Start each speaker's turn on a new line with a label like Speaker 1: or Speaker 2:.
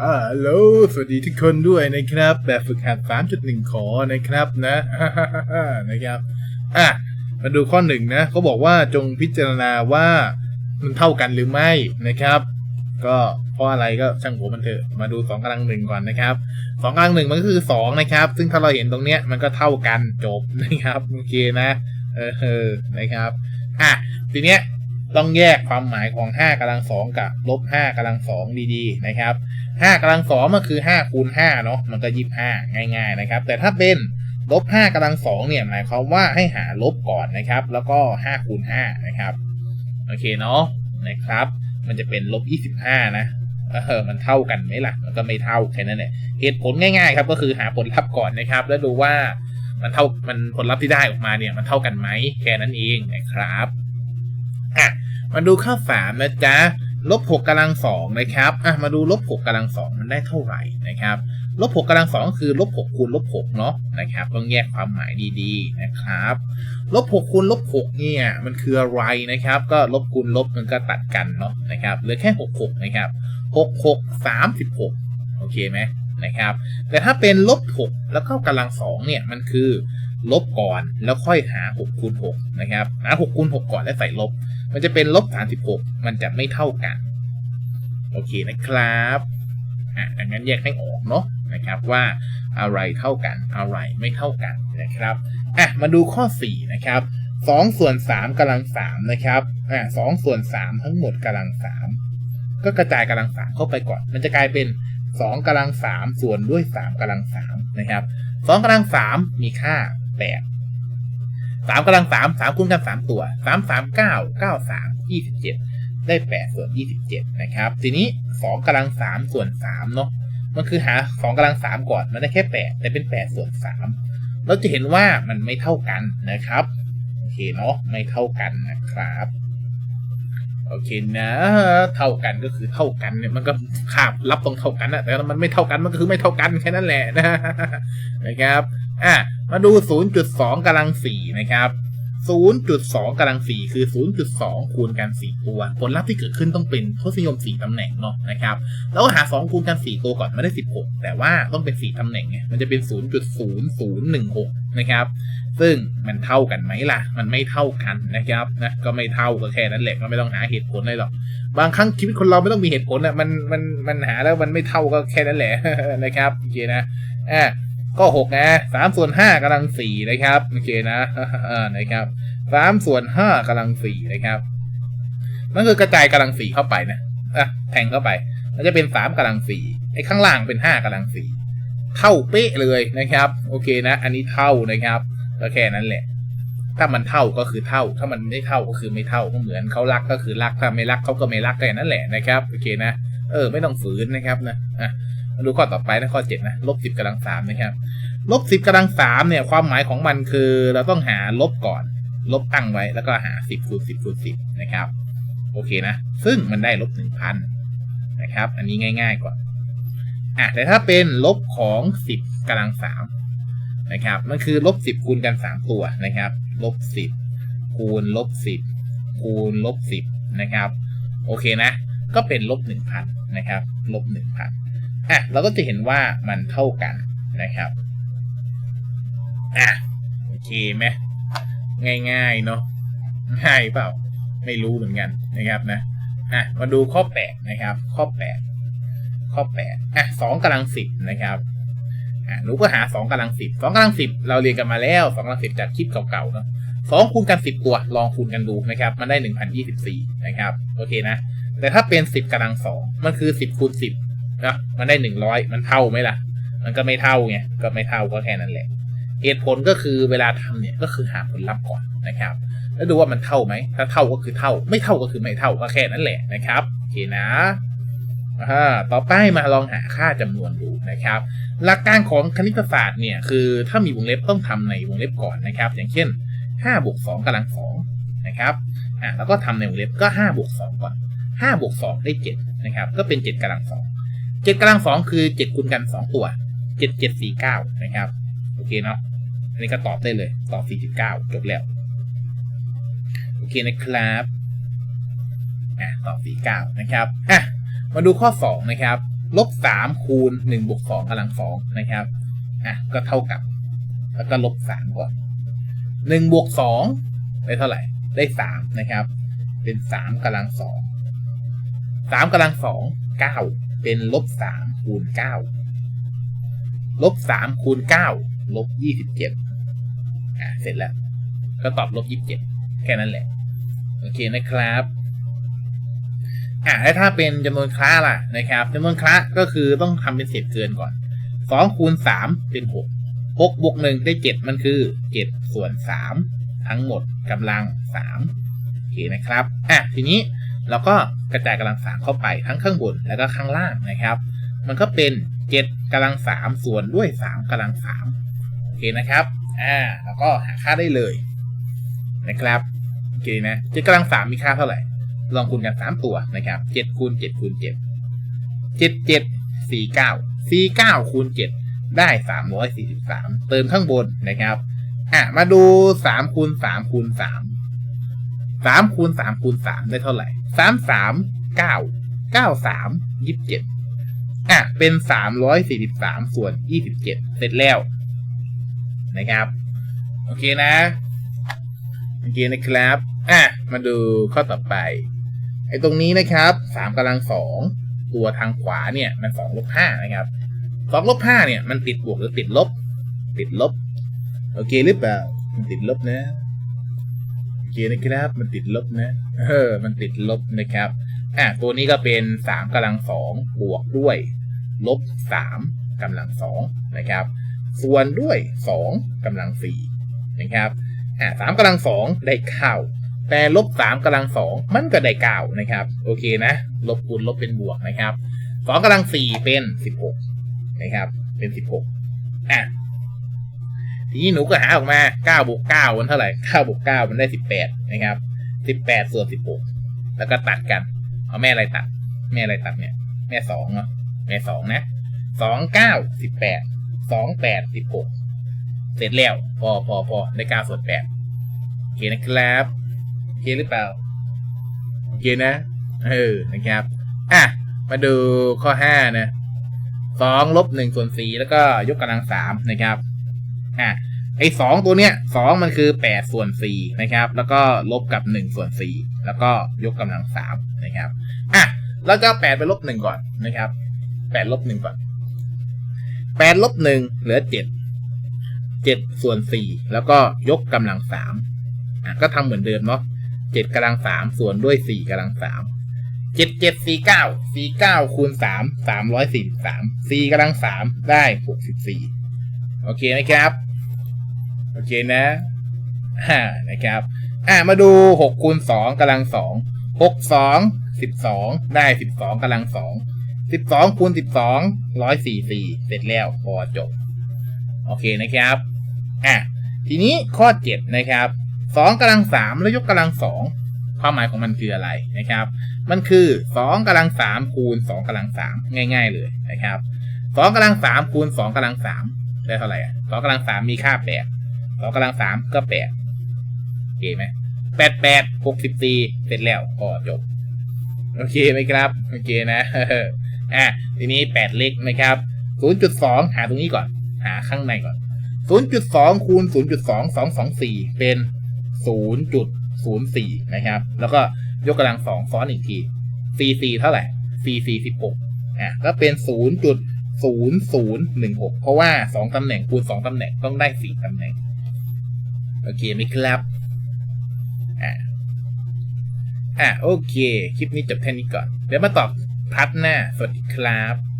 Speaker 1: อ่าฮัลโหลสวัสดีทุกคนด้วยนะครับ แบบฝึกหัด 3.1 ขอนะครับนะนะครับ อะ มาดูข้อหนึ่งนะเขาบอกว่าจงพิจารณาว่ามันเท่ากันหรือไม่นะครับ ก็เพราะอะไรก็ช่างหัวมันเถอะ มาดูสองกำลังหนึ่งก่อนนะครับสองกำลังหนึ่งมันก็คือสองนะครับ ซึ่งถ้าเราเห็นตรงเนี้ยมันก็เท่ากันจบนะครับโอเคนะ เออเออนะครับ อะ ทีเนี้ย ต้องแยกความหมายของ 5กำลังสองกับลบ5กำลังสองดีๆนะครับ5กำลังสองมันคือ 5 คูณ5เนาะมันก็ยี่ห้าง่าย ๆนะครับ แต่ถ้าเป็นลบ5กำลังสองเนี่ยหมายความว่าให้หาลบก่อนนะครับ แล้วก็5คูณ5นะครับโอเคเนาะนะครับ มันจะเป็นลบ25นะเออมันเท่ากันไหมล่ะ มันก็ไม่เท่าแค่นั้นแหละเหตุผลง่ายๆครับก็คือหาผลลัพธ์ก่อนนะครับ แล้วดูว่ามันเท่ามันผลลัพธ์ที่ได้ออกมาเนี่ยมันเท่ากันไหมแค่นั้นเองนะครับ มาดูข้อสามนะจ๊ะลบหกกำลังสองนะครับอะมาดูลบหกกำลังสองมันได้เท่าไหร่นะครับลบหกกำลังสองคือลบหกคูณลบหกเนาะนะครับต้องแยกความหมายดีๆนะครับลบหกคูณลบหกเนี่ยมันคืออะไรนะครับ ก็ลบคูณลบมันก็ตัดกันเนาะนะครับเหลือแค่หกหกนะครับหกหกสามสิบหกโอเคไหมนะครับแต่ถ้าเป็นลบหกแล้วก็กำลังสองเนี่ยมันคือลบก่อนแล้วค่อยหาหกคูณหกนะครับหาหกคูณหกก่อนแล้วใส่ลบ มันจะเป็นลบสามสิบหกมันจะไม่เท่ากัน โอเคนะครับอะดังนั้นแยกให้ออกเนาะนะครับว่าอะไรเท่ากันอะไรไม่เท่ากันนะครับอะมาดูข้อสี่นะครับสองส่วนสามกำลังสามนะครับอะสองส่วนสามทั้งหมดกำลังสามก็กระจายกำลังสามเข้าไปก่อน มันจะกลายเป็นสองกำลังสามส่วนด้วยสามกำลังสามนะครับสองกำลังสามมีค่าแปด สามกำลังสามสามคูณกันสามตัวสามสามเก้าเก้าสามยี่สิบเจ็ดได้แปดส่วนยี่สิบเจ็ดนะครับ ทีนี้สองกำลังสามส่วนสามเนาะมันคือหาสองกำลังสามก่อนมันได้แค่แปดแต่เป็นแปดส่วนสามเราจะเห็นว่ามันไม่เท่ากันนะครับโอเคเนาะไม่เท่ากันนะครับโอเคนะเท่ากันก็คือเท่ากันเนี่ยมันก็ขาบรับตรงเท่ากันนะแต่มันไม่เท่ากันมันก็คือไม่เท่ากันแค่นั้นแหละนะนะครับ อะมาดู 0.2กำลัง 4 นะครับ 0.2กำลัง 4 คือ 0.2 คูณกัน 4 ตัว ผลลัพธ์ที่เกิดขึ้นต้องเป็นทศนิยม 4 ตำแหน่งเนาะนะครับ แล้วหา 2 คูณกัน 4 ตัวก่อนไม่ได้ 16 แต่ว่าต้องเป็น 4 ตำแหน่งไง มันจะเป็น 0.0016 นะครับ ซึ่งมันเท่ากันไหมล่ะ มันไม่เท่ากันนะครับนะ ก็ไม่เท่าก็แค่นั้นแหละก็ไม่ต้องหาเหตุผลเลยหรอก บางครั้งชีวิตคนเราไม่ต้องมีเหตุผลอะมัน มัน มันหาแล้วมันไม่เท่าก็แค่นั้นแหละนะครับโอเคนะ อ่า ก็หกนะสามส่วนห้ากำลังสี่นะครับโอเคนะนะครับสามส่วนห้ากำลังสี่นะครับนั่นคือกระจายกำลังสี่เข้าไปนะอะแทงเข้าไป มันจะเป็นสามกำลังสี่ไอ้ข้างล่างเป็นห้ากำลังสี่เท่าเป๊ะเลยนะครับ โอเคนะ อันนี้เท่านะครับก็แค่นั้นแหละ ถ้ามันเท่าก็คือเท่า ถ้ามันไม่เท่าก็คือไม่เท่าก็เหมือนเขารักก็คือรักถ้าไม่รักเขาก็ไม่รักแค่นั้นแหละนะครับโอเคนะเออไม่ต้องฝืนนะครับนะอะ มาดูข้อต่อไปนะข้อเจ็ดนะลบสิบกำลังสามนะครับลบสิบกำลังสามเนี่ย ความหมายของมันคือเราต้องหาลบก่อน ลบตั้งไว้แล้วก็หาสิบคูณสิบคูณสิบนะครับ โอเคนะ ซึ่งมันได้ลบหนึ่งพันนะครับ อันนี้ง่ายๆก่อนอะแต่ถ้าเป็นลบของสิบกำลังสามนะครับ มันคือลบสิบคูณกันสามตัวนะครับลบสิบคูณลบสิบคูณลบสิบนะครับ โอเคนะ ก็เป็นลบหนึ่งพันนะครับ ลบหนึ่งพัน อะเราก็จะเห็นว่ามันเท่ากันนะครับอะโอเคไหมง่ายๆเนาะง่ายเปล่า ไม่รู้เหมือนกันนะครับนะอะมาดูข้อแปดนะครับ ข้อแปดข้อแปดอะสองกำลังสิบนะครับอะหนูก็หาสองกำลังสิบสองกำลังสิบเราเรียนกันมาแล้วสองกำลังสิบจากคลิปเก่าๆเนาะสองคูณกันสิบตัวลองคูณกันดูนะครับ มันได้หนึ่งพันยี่สิบสี่นะครับ โอเคนะ แต่ถ้าเป็นสิบกำลังสองมันคือสิบคูณสิบ นะมันได้หนึ่งร้อยมันเท่าไหมล่ะ มันก็ไม่เท่าไงก็ไม่เท่าก็แค่นั้นแหละเหตุผลก็คือเวลาทำเนี่ยก็คือหาผลลัพธ์ก่อนนะครับ แล้วดูว่ามันเท่าไหมถ้าเท่าก็คือเท่า ไม่เท่าก็คือไม่เท่าก็แค่นั้นแหละนะครับโอเคนะต่อไปมาลองหาค่าจำนวนดูนะครับ หลักการของคณิตศาสตร์เนี่ยคือถ้ามีวงเล็บต้องทำในวงเล็บก่อนนะครับ อย่างเช่น5บวก2กำลัง2นะครับอะแล้วก็ทำในวงเล็บก็5บวก2ก่อน5บวก2ได้7นะครับ ก็เป็น 7กำลัง2 7กำลัง2คือ7คูณกัน2ตัว7 7 4 9นะครับ โอเคเนาะอันนี้ก็ตอบได้เลย ตอบ49จบแล้ว โอเคนะครับอะตอบ49นะครับอะมาดูข้อ2นะครับลบสามคูณหนึ่งบวกสองกำลังสองนะครับอะก็เท่ากับ แล้วก็ลบสามก่อนหนึ่งบวกสองได้เท่าไหร่ ได้สามนะครับ เป็นสามกำลังสองสามกำลังสองเก้า เป็นลบสามคูณเก้าลบสามคูณเก้าลบยี่สิบเจ็ดอะเสร็จแล้ว ก็ตอบลบยี่สิบเจ็ดแค่นั้นแหละ โอเคนะครับอะแล้วถ้าเป็นจำนวนคล้าล่ะนะครับจำนวนคล้าก็คือต้องทำเป็นเศษเกินก่อนสองคูณสามเป็นหกหกบวกหนึ่งได้เจ็ดมันคือเจ็ดส่วนสามทั้งหมดกำลังสามโอเคนะครับอะทีนี้ เราก็กระจายกำลังสามเข้าไปทั้งข้างบนแล้วก็ข้างล่างนะครับ มันก็เป็นเจ็ดกำลังสามส่วนด้วยสามกำลังสามโอเคนะครับอ่าแล้วก็หาค่าได้เลยนะครับโอเคนะเจ็ดกำลังสามมีค่าเท่าไหร่ ลองคูณกันสามตัวนะครับเจ็ดคูณเจ็ดคูณเจ็ดเจ็ดเจ็ดสี่เก้าสี่เก้าคูณเจ็ดได้สามร้อยสี่สิบสามเติมข้างบนนะครับอะมาดูสามคูณสามคูณสามสามคูณสามคูณสามได้เท่าไหร่ สามสามเก้าเก้าสามยี่สิบเจ็ดอะ เป็นสามร้อยสี่สิบสามส่วนยี่สิบเจ็ดเสร็จแล้วนะครับ โอเคนะโอเคนะครับ อะ มาดูข้อต่อไป ไอ้ตรงนี้นะครับสามกำลังสองตัวทางขวาเนี่ย มันสองลบห้านะครับสองลบห้าเนี่ย มันติดบวกหรือติดลบ ติดลบ โอเคหรือเปล่ามันติดลบนะ เคนะครับ มันติดลบนะ เออ มันติดลบนะครับ อะตัวนี้ก็เป็นสามกำลังสองบวกด้วยลบสามกำลังสองนะครับ ส่วนด้วยสองกำลังสี่นะครับ อ่าสามกำลังสองได้เก้าแต่ลบสามกำลังสองมันก็ได้เก้านะครับ โอเคนะ ลบคูณลบเป็นบวกนะครับสองกำลังสี่เป็นสิบหกนะครับ เป็นสิบหกอะ ทีนี้หนูก็หาออกมาเก้าบวกเก้ามันเท่าไหร่เก้าบวกเก้ามันได้สิบแปดนะครับสิบแปดส่วนสิบหกแล้วก็ตัดกัน เอาแม่อะไรตัด แม่อะไรตัดเนี่ย แม่สองเนาะแม่สองนะสองเก้าสิบแปดสองแปดสิบหกเสร็จแล้ว พอพอพอได้เก้าส่วนแปดโอเคนะครับโอเคหรือเปล่าโอเคนะเออนะครับ อะ มาดูข้อห้านะสองลบหนึ่งส่วนสี่แล้วก็ยกกำลังสามนะครับ อะไอ้สองตัวเนี้ยสองมันคือแปดส่วนสี่นะครับ แล้วก็ลบกับหนึ่งส่วนสี่แล้วก็ยกกำลังสามนะครับอะเราจะแปดไปลบหนึ่งก่อนนะครับแปดลบหนึ่งก่อนแปดลบหนึ่งเหลือเจ็ดเจ็ดส่วนสี่แล้วก็ยกกำลังสามอะก็ทำเหมือนเดิมเนาะเจ็ดกำลังสามส่วนด้วยสี่กำลังสามเจ็ดเจ็ดสี่เก้าสี่เก้าคูณสามสามร้อยสี่สิบสามสี่กำลังสามได้หกสิบสี่ โอเคนะครับ โอเคนะฮ่านะครับ อะมาดูหกคูณสองกำลังสองหกสองสิบสองได้สิบสองกำลังสองสิบสองคูณสิบสองร้อยสี่สี่เสร็จแล้วพอจบ โอเคนะครับอะทีนี้ข้อเจ็ดนะครับสองกำลังสามแล้วยกกำลังสองความหมายของมันคืออะไรนะครับ มันคือสองกำลังสามคูณสองกำลังสามง่าย ๆ เลยนะครับสองกำลังสามคูณสองกำลังสาม ได้เท่าไหร่อะสองกำลังสามมีค่าแปดสองกำลังสามก็แปดโอเคไหมแปดแปดหกสิบสี่เสร็จแล้วพอจบ โอเคไหมครับ โอเคนะอะทีนี้แปดเล็กนะครับศูนย์จุดสองหาตรงนี้ก่อน หาข้างในก่อน0.2คูณ0.2224เป็น0.04นย์สี่นะครับ แล้วก็ยกกำลังสองซ้อนอีกที cc เท่าไหร่ cc 16อะก็เป็นศูนย์จุด 0.0016เพราะว่า2ตำแหน่งคูณ2ตำแหน่งต้องได้4ตำแหน่ง โอเคไหมครับ อะอะโอเค คลิปนี้จบแค่นี้ก่อน เดี๋ยวมาตอบพัดหน้า สวัสดีครับ